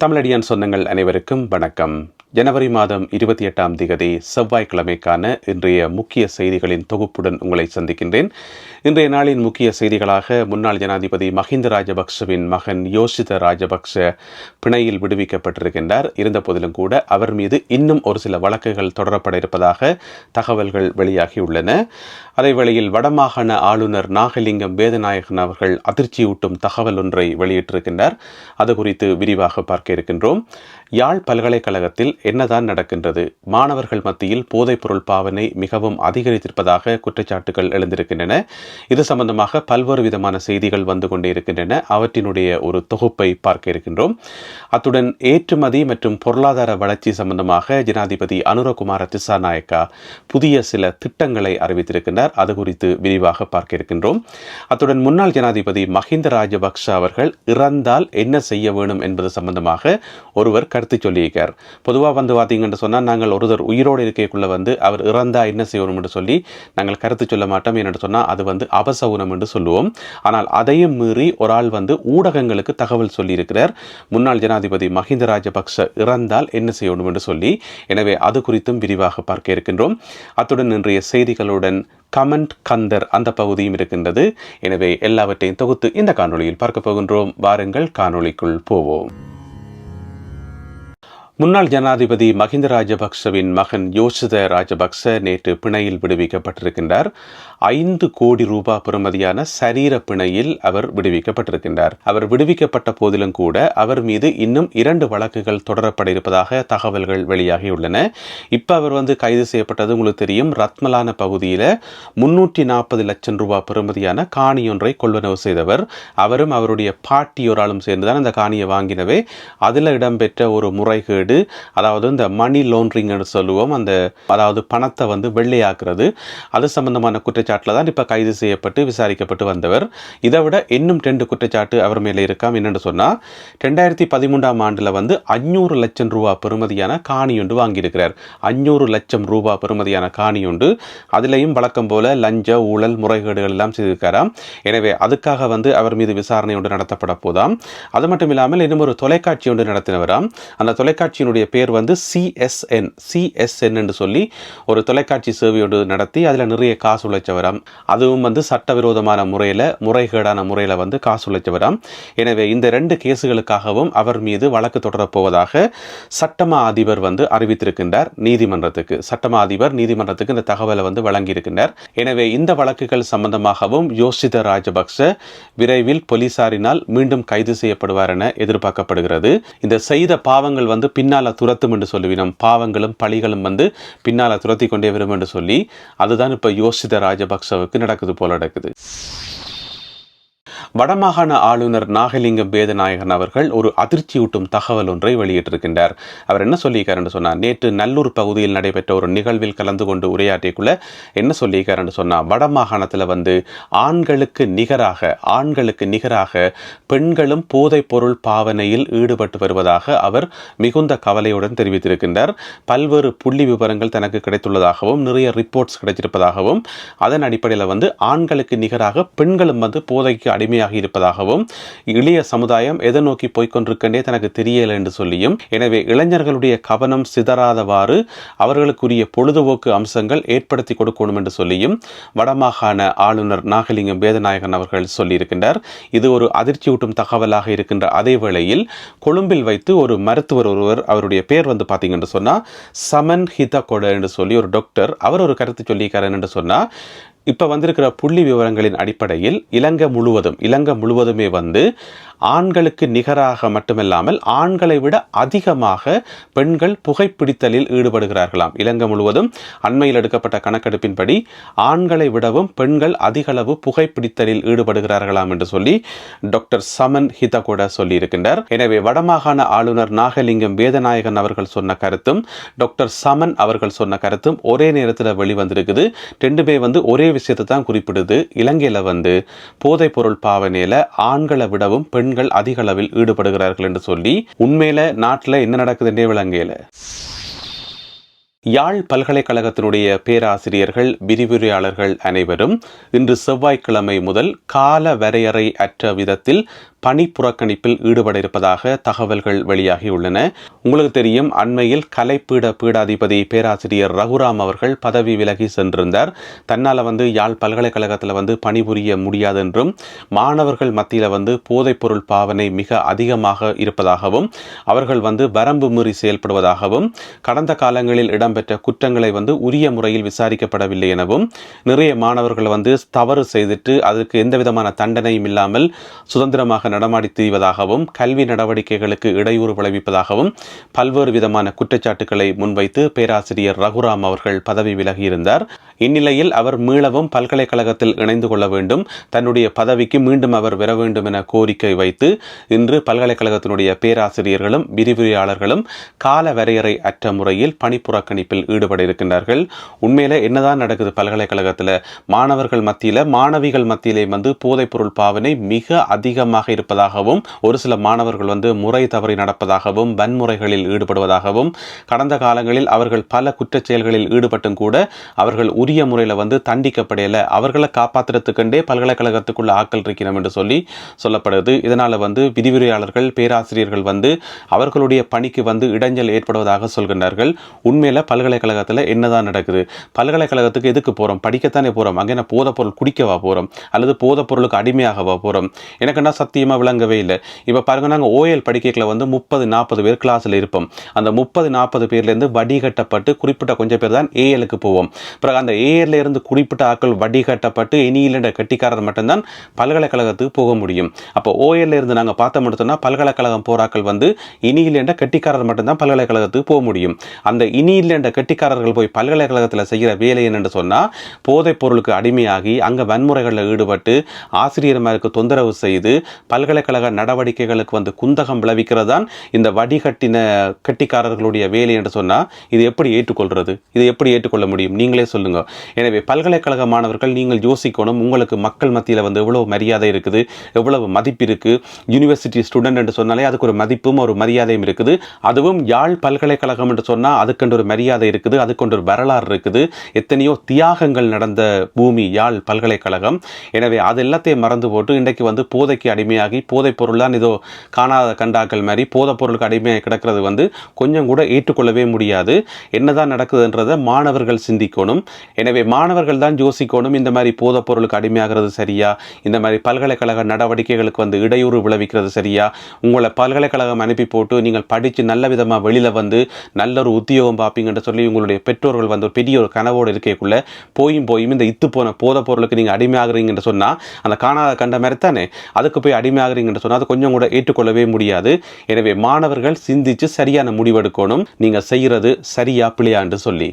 தமிழடியான் சொந்தங்கள் அனைவருக்கும் வணக்கம். ஜனவரி மாதம் இருபத்தி எட்டாம் திகதி செவ்வாய்க்கிழமைக்கான இன்றைய முக்கிய செய்திகளின் தொகுப்புடன் உங்களை சந்திக்கின்றேன். இன்றைய நாளின் முக்கிய செய்திகளாக முன்னாள் ஜனாதிபதி மஹிந்த ராஜபக்சவின் மகன் யோசித ராஜபக்ச பிணையில் விடுவிக்கப்பட்டிருக்கின்றார். இருந்தபோதிலும் கூட அவர் மீது இன்னும் ஒரு சில வழக்குகள் தொடரப்பட இருப்பதாக தகவல்கள் வெளியாகியுள்ளன அதேவேளையில் வடமாகாண ஆளுநர் நாகலிங்கம் வேதநாயகன் அவர்கள் அதிர்ச்சியூட்டும் தகவல் ஒன்றை வெளியிட்டிருக்கின்றார். அது குறித்து விரிவாக பார்க்க இருக்கின்றோம். யாழ் பல்கலைக்கழகத்தில் என்னதான் நடக்கின்றது? மாணவர்கள் மத்தியில் போதைப்பொருள் பாவனை மிகவும் அதிகரித்திருப்பதாக குற்றச்சாட்டுகள் எழுந்திருக்கின்றன. இது சம்பந்தமாக பல்வேறு விதமான செய்திகள் வந்து கொண்டே இருக்கின்றன. அவற்றினுடைய ஒரு தொகுப்பை பார்க்க இருக்கின்றோம். அத்துடன் ஏற்றுமதி மற்றும் பொருளாதார வளர்ச்சி சம்பந்தமாக ஜனாதிபதி அனுரகுமார திசாநாயக்கா புதிய சில திட்டங்களை அறிவித்திருக்கின்றார். அது குறித்து விரிவாக பார்க்க இருக்கின்றோம். அத்துடன் முன்னாள் ஜனாதிபதி மஹிந்த ராஜபக்ஷ அவர்கள் இறந்தால் என்ன செய்ய வேணும் என்பது சம்பந்தமாக ஒருவர் கருத்து சொல்லியிருக்கார். பொதுவாக வந்து பார்த்தீங்கன்னு சொன்னால் நாங்கள் ஒருவர் உயிரோடு இருக்கைக்குள்ளே வந்து அவர் இறந்தா என்ன செய்யணும் என்று சொல்லி நாங்கள் கருத்து சொல்ல மாட்டோம் என்று சொன்னால் அது வந்து அபசகுனம் என்று சொல்லுவோம். ஆனால் அதையும் மீறி ஒரு ஆள் வந்து ஊடகங்களுக்கு தகவல் சொல்லியிருக்கிறார். முன்னாள் ஜனாதிபதி மஹிந்த ராஜபக்ஷ இறந்தால் என்ன செய்யணும் என்று சொல்லி எனவே அது குறித்தும் விரிவாக பார்க்க இருக்கின்றோம். அத்துடன் இன்றைய செய்திகளுடன் கமெண்ட் கந்தர் அந்த பகுதியும் இருக்கின்றது. எனவே எல்லாவற்றையும் தொகுத்து இந்த காணொளியில் பார்க்க போகின்றோம். வாருங்கள் காணொளிக்குள் போவோம். முன்னாள் ஜனாதிபதி மஹிந்த ராஜபக்சவின் மகன் யோசித ராஜபக்ச நேற்று பிணையில் விடுவிக்கப்பட்டிருக்கின்றார். ஐந்து கோடி ரூபாய் பெறுமதியான சரீர பிணையில் அவர் விடுவிக்கப்பட்டிருக்கின்றார். அவர் விடுவிக்கப்பட்ட போதிலும் கூட அவர் மீது இன்னும் இரண்டு வழக்குகள் தொடரப்பட இருப்பதாக தகவல்கள் வெளியாகியுள்ளன. இப்போ அவர் வந்து கைது செய்யப்பட்டது உங்களுக்கு தெரியும். ரத்மலான பகுதியில் முன்னூற்றி நாற்பது லட்சம் ரூபாய் பெறுமதியான காணி ஒன்றை கொள்வனவு செய்தவர். அவரும் அவருடைய பாட்டியோராலும் சேர்ந்துதான் அந்த காணியை வாங்கினவே அதில் இடம்பெற்ற ஒரு முறைகேடு வீடு அதாவது இந்த மணி லோன்ட்ரிங்னு சொல்லுவோம் அந்த அதாவது பணத்தை வந்து வெள்ளையாக்குறது. அது சம்பந்தமான குற்றச்சாட்டில் தான் இப்போ கைது செய்யப்பட்டு விசாரிக்கப்பட்டு வந்தவர். இதை விட இன்னும் ரெண்டு குற்றச்சாட்டு அவர் மேலே இருக்காம். என்னென்னு சொன்னால் ரெண்டாயிரத்தி பதிமூன்றாம் ஆண்டில் வந்து அஞ்சூறு லட்சம் ரூபா பெறுமதியான காணி ஒன்று வாங்கியிருக்கிறார். அஞ்சூறு லட்சம் ரூபா பெறுமதியான காணி உண்டு அதுலேயும் வழக்கம் போல லஞ்ச ஊழல் முறைகேடுகள் எல்லாம் செய்திருக்காராம் எனவே அதுக்காக வந்து அவர் மீது விசாரணை ஒன்று நடத்தப்பட போதாம். அது மட்டும் இல்லாமல் இன்னும் ஒரு தொலைக்காட்சி ஒன்று நடத்தினவராம். அந்த தொலைக்காட்சி தொலைக்காட்சியினுடைய பேர் வந்து சிஎஸ்என் சிஎஸ்என் என்று சொல்லி ஒரு தொலைக்காட்சி சேவையோடு நடத்தி அதில் நிறைய காசு உழைச்சவராம். அதுவும் வந்து சட்டவிரோதமான முறையில் முறைகேடான முறையில் வந்து காசு உழைச்சவராம். எனவே இந்த ரெண்டு கேஸுகளுக்காகவும் அவர் மீது வழக்கு தொடரப்போவதாக சட்டமா அதிபர் வந்து அறிவித்திருக்கின்றார் நீதிமன்றத்துக்கு. சட்டமா அதிபர் நீதிமன்றத்துக்கு இந்த தகவலை வந்து வழங்கியிருக்கின்றார். எனவே இந்த வழக்குகள் சம்பந்தமாகவும் யோசித ராஜபக்ச விரைவில் போலீசாரினால் மீண்டும் கைது செய்யப்படுவார் என எதிர்பார்க்கப்படுகிறது. இந்த செய்த பாவங்கள் வந்து பின் பின்னால் துரத்தும் என்று சொல்லுவினோம் பாவங்களும் பழிகளும் வந்து பின்னால் துரத்தி கொண்டே வரும் என்று சொல்லி அதுதான் இப்போ யோசித ராஜபக்சவுக்கு நடக்குது போல நடக்குது. வடமாகாண ஆளுநர் நாகலிங்கம் வேதநாயகன் அவர்கள் ஒரு அதிர்ச்சியூட்டும் தகவல் ஒன்றை வெளியிட்டிருக்கின்றார். அவர் என்ன சொல்லியிருக்காருன்னு சொன்னார் நேற்று நல்லூர் பகுதியில் நடைபெற்ற ஒரு நிகழ்வில் கலந்து கொண்டு உரையாற்றியக்குள்ள என்ன சொல்லியிருக்காருன்னு சொன்னால் வடமாகாணத்தில் வந்து ஆண்களுக்கு நிகராக ஆண்களுக்கு நிகராக பெண்களும் போதைப் பொருள் பாவனையில் ஈடுபட்டு வருவதாக அவர் மிகுந்த கவலையுடன் தெரிவித்திருக்கின்றார். பல்வேறு புள்ளி விவரங்கள் தனக்கு கிடைத்துள்ளதாகவும் நிறைய ரிப்போர்ட்ஸ் கிடைத்திருப்பதாகவும் அதன் அடிப்படையில் வந்து ஆண்களுக்கு நிகராக பெண்களும் வந்து போதைக்கு அடிமை அடிமையாகி இருப்பதாகவும் இளைய சமுதாயம் எதை நோக்கி போய்கொண்டிருக்கே தனக்கு தெரியல என்று சொல்லியும் எனவே இளைஞர்களுடைய கவனம் சிதறாதவாறு அவர்களுக்குரிய பொழுதுபோக்கு அம்சங்கள் ஏற்படுத்தி கொடுக்கணும் என்று சொல்லியும் வடமாகாண ஆளுநர் நாகலிங்கம் வேதநாயகன் அவர்கள் சொல்லியிருக்கின்றார். இது ஒரு அதிர்ச்சியூட்டும் தகவலாக இருக்கின்ற அதே வேளையில் கொழும்பில் வைத்து ஒரு மருத்துவர் ஒருவர் அவருடைய பேர் வந்து பார்த்தீங்கன்னு சொன்னால் சமன் ஹிதகொட என்று சொல்லி ஒரு டாக்டர் அவர் ஒரு கருத்து சொல்லியிருக்காரு என்று சொன்னால் இப்போ வந்திருக்கிற புள்ளி விவரங்களின் அடிப்படையில் இலங்கை முழுவதும் இலங்கை முழுவதுமே வந்து ஆண்களுக்கு நிகராக மட்டுமில்லாமல் ஆண்களை விட அதிகமாக பெண்கள் புகைப்பிடித்தலில் ஈடுபடுகிறார்களாம். இலங்கை முழுவதும் அண்மையில் எடுக்கப்பட்ட கணக்கெடுப்பின்படி ஆண்களை விடவும் பெண்கள் அதிகளவு புகைப்பிடித்தலில் ஈடுபடுகிறார்களாம் என்று சொல்லி டாக்டர் சமன் ஹிதகோட சொல்லியிருக்கின்றார். எனவே வடமாகாண ஆளுநர் நாகலிங்கம் வேதநாயகன் அவர்கள் சொன்ன கருத்தும் டாக்டர் சமன் அவர்கள் சொன்ன கருத்தும் ஒரே நேரத்தில் வெளிவந்திருக்குது. ரெண்டுமே வந்து ஒரே விஷயத்தை தான் குறிப்பிடுது. இலங்கையில் வந்து போதைப் பொருள் பாவனையில் ஆண்களை விடவும் பெண் பெண்கள் அதிக அளவில் ஈடுபடுகிறார்கள் என்று சொல்லி உண்மையில நாட்டில் என்ன நடக்குதுன்றே விளங்கையில யாழ் பல்கலைக்கழகத்தினுடைய பேராசிரியர்கள் விரிவுரையாளர்கள் அனைவரும் இன்று செவ்வாய்க்கிழமை முதல் கால வரையறை அற்ற விதத்தில் பணி புறக்கணிப்பில் ஈடுபட இருப்பதாக தகவல்கள் வெளியாகியுள்ளன. உங்களுக்கு தெரியும் அண்மையில் கலைப்பீட பீடாதிபதி பேராசிரியர் ரகுராம் அவர்கள் பதவி விலகி சென்றிருந்தார். தன்னால் வந்து யாழ் பல்கலைக்கழகத்தில் வந்து பணிபுரிய முடியாது என்றும் மாணவர்கள் மத்தியில் வந்து போதைப்பொருள் பாவனை மிக அதிகமாக இருப்பதாகவும் அவர்கள் வந்து வரம்பு மீறி செயல்படுவதாகவும் கடந்த காலங்களில் இடம்பெற்ற குற்றங்களை வந்து உரிய முறையில் விசாரிக்கப்படவில்லை எனவும் நிறைய மாணவர்கள் வந்து தவறு செய்துட்டு அதுக்கு எந்த விதமான தண்டனையும் இல்லாமல் சுதந்திரமாக நடமாடி திரிவதாகவும் கல்வி நடவடிக்கைகளுக்கு இடையூறு விளைவிப்பதாகவும் பல்வேறு விதமான குற்றச்சாட்டுக்களை முன்வைத்து பேராசிரியர் ரகுராம் அவர்கள் பதவி விலகியிருந்தார். இந்நிலையில் அவர் மீளவும் பல்கலைக்கழகத்தில் இணைந்து கொள்ள வேண்டும். தன்னுடைய பதவிக்கு மீண்டும் அவர் பெற வேண்டும் என கோரிக்கை வைத்து இன்று பல்கலைக்கழகத்தினுடைய பேராசிரியர்களும் விரிவுரையாளர்களும் கால வரையறை அற்ற முறையில் பணி புறக்கணிப்பில் ஈடுபட இருக்கின்றார்கள் உண்மையில என்னதான் நடக்குது பல்கலைக்கழகத்தில்? மாணவர்கள் மத்தியில் மாணவிகள் மத்தியிலே வந்து போதைப்பொருள் பாவனை மிக அதிகமாக இருப்பதாகவும் ஒரு சில மாணவர்கள் வந்து முறை தவறி நடப்பதாகவும் வன்முறைகளில் ஈடுபடுவதாகவும் கடந்த காலங்களில் அவர்கள் பல குற்றச் செயல்களில் ஈடுபட்டும் கூட அவர்கள் உரிய முறையில் வந்து தண்டிக்கப்படையில. அவர்களை காப்பாற்றுறதுக்கண்டே பல்கலைக்கழகத்துக்குள்ள ஆக்கல் இருக்கிறோம் என்று சொல்லி சொல்லப்படுது. இதனால் வந்து விதிவிரையாளர்கள் பேராசிரியர்கள் வந்து அவர்களுடைய பணிக்கு வந்து இடைஞ்சல் ஏற்படுவதாக சொல்கின்றார்கள். உண்மையில் பல்கலைக்கழகத்தில் என்னதான் நடக்குது? பல்கலைக்கழகத்துக்கு எதுக்கு போகிறோம் படிக்கத்தானே போகிறோம் அங்கே என்ன போதைப்பொருள் குடிக்கவா போகிறோம் அல்லது போதைப்பொருளுக்கு அடிமையாகவா போகிறோம் எனக்கு என்ன அதிகமாக விளங்கவே இல்லை. இப்போ பாருங்க நாங்கள் ஓஎல் படிக்கல வந்து முப்பது நாற்பது பேர் கிளாஸில் இருப்போம். அந்த முப்பது நாற்பது பேர்லேருந்து வடிகட்டப்பட்டு குறிப்பிட்ட கொஞ்சம் பேர் தான் ஏஎலுக்கு போவோம். பிறகு அந்த ஏஎல்ல இருந்து குறிப்பிட்ட ஆட்கள் வடிகட்டப்பட்டு இனியில கட்டிக்காரர் மட்டும்தான் பல்கலைக்கழகத்துக்கு போக முடியும். அப்போ ஓஎல்ல இருந்து நாங்கள் பார்த்த மட்டும்னா பல்கலைக்கழகம் போராக்கள் வந்து இனியில் கட்டிக்காரர் மட்டும்தான் பல்கலைக்கழகத்துக்கு போக முடியும். அந்த இனியில் கட்டிக்காரர்கள் போய் பல்கலைக்கழகத்தில் செய்கிற வேலை என்னென்று சொன்னால் போதைப் பொருளுக்கு அடிமையாகி அங்கே வன்முறைகளில் ஈடுபட்டு ஆசிரியர்மாருக்கு தொந்தரவு செய்து பல்கலைக்கழக நடவடிக்கைகளுக்கு வந்து குந்தகம் விளைவிக்கிறது தான் இந்த வடிகட்டின கட்டிக்காரர்களுடைய வேலை என்று சொன்னால் இது எப்படி ஏற்றுக்கொள்கிறது இது எப்படி ஏற்றுக்கொள்ள முடியும்? நீங்களே சொல்லுங்க. எனவே பல்கலைக்கழக மாணவர்கள் நீங்கள் யோசிக்கணும். உங்களுக்கு மக்கள் மத்தியில் வந்து எவ்வளவு மரியாதை இருக்குது? எவ்வளவு மதிப்பு இருக்கு? யூனிவர்சிட்டி ஸ்டூடெண்ட் என்று சொன்னாலே அதுக்கு ஒரு மதிப்பும் ஒரு மரியாதையும் இருக்குது. அதுவும் யாழ் பல்கலைக்கழகம் என்று சொன்னால் அதுக்கென்று ஒரு மரியாதை இருக்குது. அதுக்கொண்டு ஒரு வரலாறு இருக்குது. எத்தனையோ தியாகங்கள் நடந்த பூமி யாழ் பல்கலைக்கழகம். எனவே அது எல்லாத்தையும் மறந்து போட்டு இன்றைக்கு வந்து போதைக்கு அடிமையாக போதைப் பொருள் தான் இதோ காணாத கண்டாக்கள் மாதிரி போதைப் பொருளுக்கு அடிமையாக கிடக்கிறது வந்து கொஞ்சம் கூட ஏற்றுக்கொள்ளவே முடியாது. என்னதான் நடக்குதுன்றதை மாணவர்கள் சிந்திக்கணும். எனவே மாணவர்கள் தான் யோசிக்கணும் இந்த மாதிரி போதைப் பொருளுக்கு அடிமையாகிறது சரியா? இந்த மாதிரி பல்கலைக்கழக நடவடிக்கைகளுக்கு வந்து இடையூறு விளைவிக்கிறது சரியா? உங்களை பல்கலைக்கழகம் அனுப்பி போட்டு நீங்கள் படித்து நல்ல விதமாக வெளியில் வந்து நல்ல ஒரு உத்தியோகம் பார்ப்பீங்கன்னு சொல்லி உங்களுடைய பெற்றோர்கள் வந்து ஒரு பெரிய ஒரு கனவோடு இருக்கைக்குள்ளே போயும் போயும் இந்த இத்து போன போதைப் பொருளுக்கு நீங்கள் அடிமையாகிறீங்கன்னு சொன்னால் அந்த காணாத கண்ட மாதிரி தானே? அதுக்கு போய் அடிமை அடிமையாகிறீங்கன்னு சொன்னால் அது கொஞ்சம் கூட ஏற்றுக்கொள்ளவே முடியாது. எனவே மாணவர்கள் சிந்திச்சு சரியான முடிவெடுக்கணும். நீங்கள் செய்கிறது சரியா பிள்ளையான்னு சொல்லி.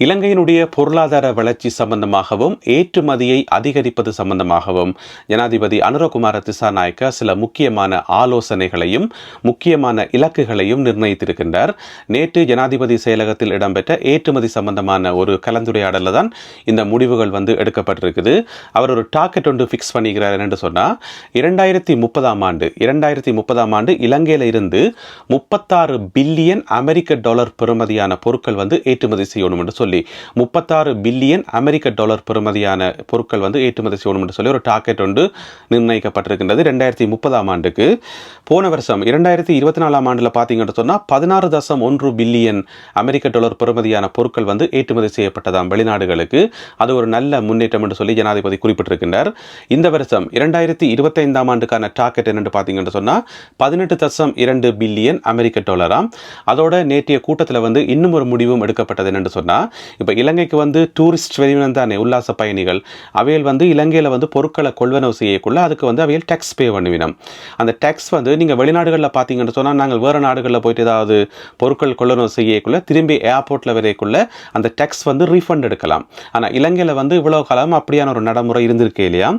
இலங்கையினுடைய பொருளாதார வளர்ச்சி சம்பந்தமாகவும் ஏற்றுமதியை அதிகரிப்பது சம்பந்தமாகவும் ஜனாதிபதி அனுரகுமார திசாநாயக்க சில முக்கியமான ஆலோசனைகளையும் முக்கியமான இலக்குகளையும் நிர்ணயித்திருக்கின்றார். நேற்று ஜனாதிபதி செயலகத்தில் இடம்பெற்ற ஏற்றுமதி சம்பந்தமான ஒரு கலந்துரையாடலில் தான் இந்த முடிவுகள் வந்து எடுக்கப்பட்டிருக்குது. அவர் ஒரு டார்கெட் ஒன்று ஃபிக்ஸ் பண்ணிக்கிறார் என்று சொன்னால் இரண்டாயிரத்தி முப்பதாம் ஆண்டு இரண்டாயிரத்தி முப்பதாம் ஆண்டு இலங்கையில் இருந்து முப்பத்தாறு பில்லியன் அமெரிக்க டாலர் பெறுமதியான பொருட்கள் வந்து ஏற்றுமதி செய்யணும் என்று சொல்லி முப்பத்தாறு பில்லியன் அமெரிக்க டாலர் பெறுமதியான பொருட்கள் வந்து ஏற்றுமதி செய்யணும் என்று சொல்லி ஒரு டார்கெட் ஒன்று நிர்ணயிக்கப்பட்டிருக்கின்றது. ரெண்டாயிரத்தி முப்பதாம் ஆண்டுக்கு போன வருஷம் இரண்டாயிரத்தி இருபத்தி நாலாம் ஆண்டில் பார்த்தீங்கன்னு சொன்னால் பதினாறு தசம் ஒன்று பில்லியன் அமெரிக்க டாலர் பெறுமதியான பொருட்கள் வந்து ஏற்றுமதி செய்யப்பட்டதாம் வெளிநாடுகளுக்கு. அது ஒரு நல்ல முன்னேற்றம் என்று சொல்லி ஜனாதிபதி குறிப்பிட்டிருக்கின்றார். இந்த வருஷம் இரண்டாயிரத்தி இருபத்தைந்தாம் ஆண்டுக்கான டார்கெட் என்னென்று பார்த்தீங்கன்னு சொன்னால் பதினெட்டு தசம் இரண்டு பில்லியன் அமெரிக்க டாலராம். அதோட நேற்றைய கூட்டத்தில் வந்து இன்னும் ஒரு முடிவும் எடுக்கப்பட்டது என்னென்று சொன்னால் இப்போ இலங்கைக்கு வந்து டூரிஸ்ட் வெளியினம் தானே உல்லாச பயணிகள். அவையில் வந்து இலங்கையில் வந்து பொருட்களை கொள்வனவு செய்யக்குள்ள அதுக்கு வந்து அவையில் டேக்ஸ் பே பண்ணுவினோம். அந்த டேக்ஸ் வந்து நீங்கள் வெளிநாடுகளில் பார்த்தீங்கன்னு சொன்னால் நாங்கள் வேறு நாடுகளில் போயிட்டு ஏதாவது பொருட்கள் கொள்வனவு செய்யக்குள்ள திரும்பி ஏர்போர்ட்டில் வரைக்குள்ள அந்த டேக்ஸ் வந்து ரீஃபண்ட் எடுக்கலாம். ஆனால் இலங்கையில் வந்து இவ்வளோ காலம் அப்படியான ஒரு நடைமுறை இருந்திருக்கே இல்லையா?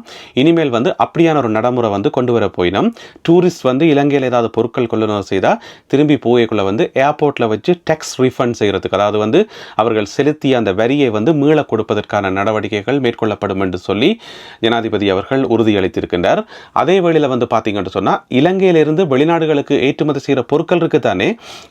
இனிமேல் வந்து அப்படியான ஒரு நடைமுறை வந்து கொண்டு வர போயினோம். டூரிஸ்ட் வந்து இலங்கையில் ஏதாவது பொருட்கள் கொள்ளுநர் செய்தால் திரும்பி போயக்குள்ள வந்து ஏர்போர்ட்டில் வச்சு டேக்ஸ் ரீஃபண்ட் செய்கிறதுக்கு அதாவது வந்து அவர்கள் செலுத்திய அந்த வரியை வந்து மீள கொடுப்பதற்கான நடவடிக்கைகள் மேற்கொள்ளப்படும் என்று சொல்லி ஜனாதிபதி அவர்கள் உறுதியளித்திருக்கின்றார். அதே வேளையில் வந்து பார்த்தீங்கன்னு சொன்னால் இலங்கையிலிருந்து வெளிநாடுகளுக்கு ஏற்றுமதி செய்கிற பொருட்கள் இருக்குது தானே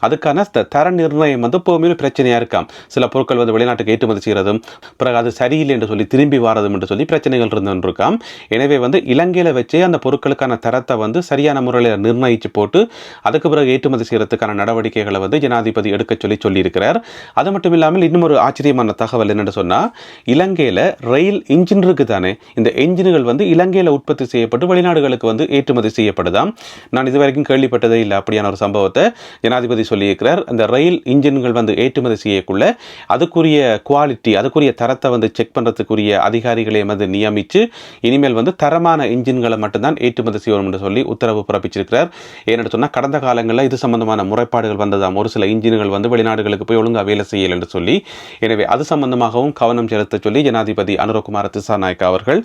அதுக்கான தர நிர்ணயம் வந்து எப்போவுமே பிரச்சனையாக இருக்காம். சில பொருட்கள் வந்து வெளிநாட்டுக்கு ஏற்றுமதி செய்கிறதும் பிறகு அது சரியில்லை என்று சொல்லி திரும்பி வாரதும் என்று சொல்லி பிரச்சனைகள் இருந்துருக்காம் எனவே வந்து இலங்கையில் வச்சே அந்த பொருட்களுக்கான தரத்தை வந்து சரியான முறையில் நிர்ணயித்து போட்டு அதுக்கு பிறகு ஏற்றுமதி செய்கிறதுக்கான நடவடிக்கைகளை வந்து ஜனாதிபதி எடுக்க சொல்லி சொல்லியிருக்கிறார். அது மட்டும் இல்லாமல் இன்னும் ஒரு ஆச்சரியமான தகவல் என்னென்னு சொன்னால் இலங்கையில் ரயில் இன்ஜின் இருக்குது தானே இந்த என்ஜின்கள் வந்து இலங்கையில் உற்பத்தி செய்யப்பட்டு வெளிநாடுகளுக்கு வந்து ஏற்றுமதி செய்யப்படுதாம். நான் இதுவரைக்கும் கேள்விப்பட்டதே இல்லை அப்படியான ஒரு சம்பவத்தை ஜனாதிபதி சொல்லியிருக்கிறார். அந்த ரயில் இன்ஜின்கள் வந்து ஏற்றுமதி செய்யக்குள்ள அதுக்குரிய குவாலிட்டி அதுக்குரிய தரத்தை வந்து செக் பண்ணுறதுக்குரிய அதிகாரிகளை வந்து நியமித்து இனிமேல் வந்து தரமான இன்ஜின்களை மட்டும்தான் ஏற்றுமதி செய்யணும் என்று சொல்லி உத்தரவு பிறப்பிச்சிருக்கிறார். ஏன்னு சொன்னால் கடந்த காலங்களில் இது சம்பந்தமான முறைப்பாடுகள் வந்ததாம். ஒரு சில இன்ஜின்கள் வந்து வெளிநாடுகளுக்கு போய் ஒழுங்காக வேலை செய்யலை என்று சொல்லி எனவே அது சம்பந்தமாகவும் கவனம் செலுத்த சொல்லி ஜனாதிபதி அனுரகுமார திசாநாயக்கா அவர்கள்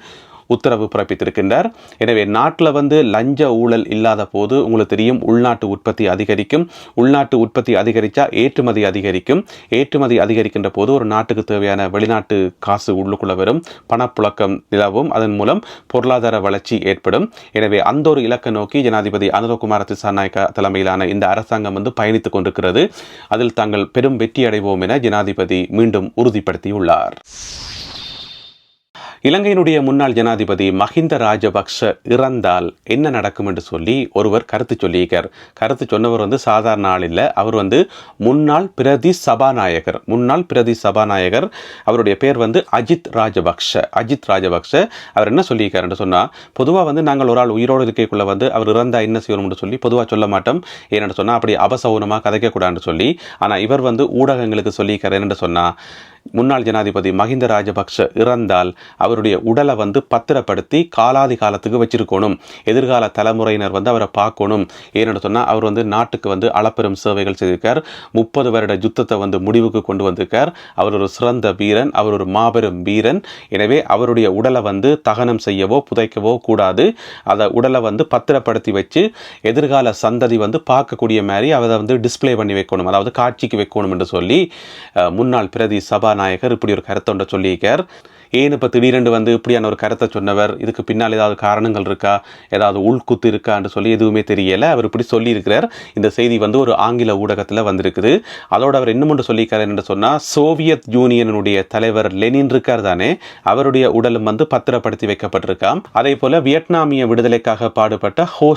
உத்தரவு பிறப்பித்திருக்கின்றார். எனவே நாட்டில் வந்து லஞ்ச ஊழல் இல்லாத போது உங்களுக்கு தெரியும் உள்நாட்டு உற்பத்தி அதிகரிக்கும். உள்நாட்டு உற்பத்தி அதிகரித்தா ஏற்றுமதி அதிகரிக்கும். ஏற்றுமதி அதிகரிக்கின்ற போது ஒரு நாட்டுக்கு தேவையான வெளிநாட்டு காசு உள்ளுக்குள்ளே வரும். பணப்புழக்கம் நிலவும். அதன் மூலம் பொருளாதார வளர்ச்சி ஏற்படும். எனவே அந்த ஒரு இலக்கை நோக்கி ஜனாதிபதி அனுரகுமார திசாநாயக்கா தலைமையிலான இந்த அரசாங்கம் வந்து பயணித்துக் கொண்டிருக்கிறது. அதில் தாங்கள் பெரும் வெற்றி அடைவோம் என ஜனாதிபதி மீண்டும் உறுதிப்படுத்தியுள்ளார். இலங்கையினுடைய முன்னாள் ஜனாதிபதி மஹிந்த ராஜபக்ஷ இறந்தால் என்ன நடக்கும் என்று சொல்லி ஒருவர் கருத்து சொல்லியிருக்கார். கருத்து சொன்னவர் வந்து சாதாரண ஆள் இல்லை. அவர் வந்து முன்னாள் பிரதி சபாநாயகர். முன்னாள் பிரதி சபாநாயகர். அவருடைய பேர் வந்து அஜித் ராஜபக்ஷ. அஜித் ராஜபக்ஷ அவர் என்ன சொல்லியிருக்காருன்னு சொன்னால் பொதுவாக வந்து நாங்கள் ஒரு ஆள் உயிரோடு இருக்கைக்குள்ளே வந்து அவர் இறந்தால் என்ன செய்யணும்னு சொல்லி பொதுவாக சொல்ல மாட்டோம். ஏன்னு சொன்னால் அப்படி அபசௌனமாக கதைக்கக்கூடாதுன்னு சொல்லி ஆனால் இவர் வந்து ஊடகங்களுக்கு சொல்லியிருக்கார். என்னென்று சொன்னால் முன்னாள் ஜனாதிபதி மஹிந்த ராஜபக்ஷ இறந்தால் அவருடைய உடலை வந்து பத்திரப்படுத்தி காலாதி காலத்துக்கு வச்சிருக்கணும். எதிர்கால தலைமுறையினர் வந்து அவரை பார்க்கணும். ஏன்னு சொன்னால் அவர் வந்து நாட்டுக்கு வந்து அளப்பெரும் சேவைகள் செய்திருக்கார். முப்பது வருட யுத்தத்தை வந்து முடிவுக்கு கொண்டு வந்திருக்கார். அவர் ஒரு சிறந்த வீரன் அவர் ஒரு மாபெரும் வீரன். எனவே அவருடைய உடலை வந்து தகனம் செய்யவோ புதைக்கவோ கூடாது. அதை உடலை வந்து பத்திரப்படுத்தி வச்சு எதிர்கால சந்ததி வந்து பார்க்கக்கூடிய மாதிரி அதை வந்து டிஸ்ப்ளே பண்ணி வைக்கணும். அதாவது காட்சிக்கு வைக்கணும் என்று சொல்லி முன்னாள் பிரதி சபா சபாநாயகர் இப்படி ஒரு கருத்தொன்றை சொல்லியிருக்கார். ஏன் இப்போ திடீரென்று வந்து இப்படியான ஒரு கருத்தை சொன்னவர்? இதுக்கு பின்னால் ஏதாவது காரணங்கள் இருக்கா? ஏதாவது உள்குத்து இருக்கான்னு சொல்லி எதுவுமே தெரியலை. அவர் இப்படி சொல்லியிருக்கிறார். இந்த செய்தி வந்து ஒரு ஆங்கில ஊடகத்தில் வந்திருக்குது. அதோட அவர் இன்னும் ஒன்று சொல்லியிருக்காரு என்று சொன்னால் சோவியத் யூனியனுடைய தலைவர் லெனின் இருக்கார் தானே? அவருடைய உடலும் வந்து பத்திரப்படுத்தி வைக்கப்பட்டிருக்காம். அதே போல் வியட்நாமிய விடுதலைக்காக பாடுபட்ட ஹோ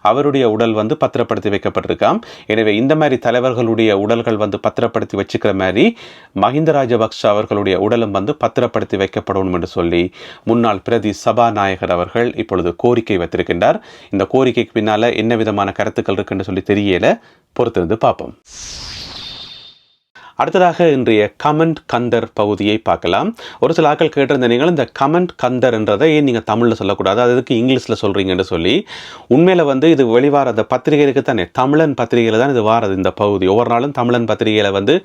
அவருடைய உடல் வந்து பத்திரப்படுத்தி வைக்கப்பட்டிருக்காம். எனவே இந்த மாதிரி தலைவர்களுடைய உடல்கள் வந்து பத்திரப்படுத்தி வச்சுக்கிற மாதிரி மஹிந்த ராஜபக்ஷ அவர்களுடைய உடலும் வந்து பத்திரப்படுத்தி வைக்கப்படணும் என்று சொல்லி முன்னாள் பிரதி சபாநாயகர் அவர்கள் இப்பொழுது கோரிக்கை வைத்திருக்கின்றார். இந்த கோரிக்கைக்கு பின்னால என்ன விதமான கருத்துக்கள் இருக்குன்னு சொல்லி தெரியல. பொறுத்திருந்து பார்ப்போம். அடுத்ததாக இன்றைய கமெண்ட் கந்தர் பகுதியை பார்க்கலாம். ஒரு சில ஆட்கள் கேட்டிருந்த நீங்கள் இந்த கமெண்ட் கந்தர் என்றதை ஏன் நீங்கள் தமிழில் சொல்லக்கூடாது? அது எதுக்கு இங்கிலீஷில் சொல்கிறீங்கன்னு சொல்லி உண்மையில் வந்து இது வெளிவார அந்த பத்திரிகைக்கு தானே தமிழன் பத்திரிகையில் தான் இது வாரது இந்த பகுதி. ஒவ்வொரு நாளும் தமிழன் பத்திரிகையில் வந்து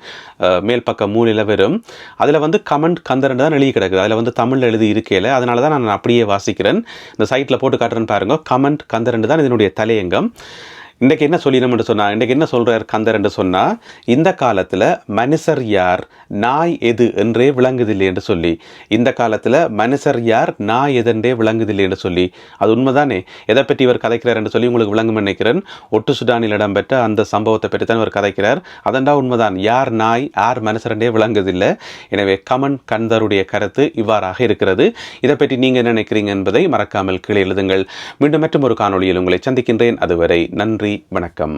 மேல் பக்கம் மூலையில் வரும். அதில் வந்து கமெண்ட் கந்தர் தான் எழுதி கிடக்குது. அதில் வந்து தமிழில் எழுதி இருக்கையில். அதனால தான் நான் அப்படியே வாசிக்கிறேன். இந்த சைட்டில் போட்டு காட்டுறேன்னு பாருங்க. கமெண்ட் கந்தர் தான் இதனுடைய தலையங்கம். இன்றைக்கு என்ன சொல்லிடணும்னு சொன்னால் இன்றைக்கு என்ன சொல்கிறார் கந்தர் என்று சொன்னால் இந்த காலத்தில் மனுஷர் யார் நாய் எது என்றே விளங்குதில்லை என்று சொல்லி இந்த காலத்தில் மனுஷர் யார் நாய் எதென்றே விளங்குதில்லை என்று சொல்லி அது உண்மைதானே? எதை பற்றி இவர் கதைக்கிறார் என்று சொல்லி உங்களுக்கு விளங்கும் நினைக்கிறேன். ஒட்டு சுடானில் இடம்பெற்ற அந்த சம்பவத்தை பற்றி தான் இவர் கதைக்கிறார். அதண்டா உண்மைதான். யார் நாய் யார் மனுஷரண்டே விளங்குதில்லை. எனவே கமன் கந்தருடைய கருத்து இவ்வாறாக இருக்கிறது. இதை பற்றி நீங்கள் என்ன நினைக்கிறீங்க என்பதை மறக்காமல் கீழே எழுதுங்கள். மீண்டும் மற்றும் ஒரு காணொளியில் உங்களை சந்திக்கின்றேன். அதுவரை நன்றி. நன்றி வணக்கம்.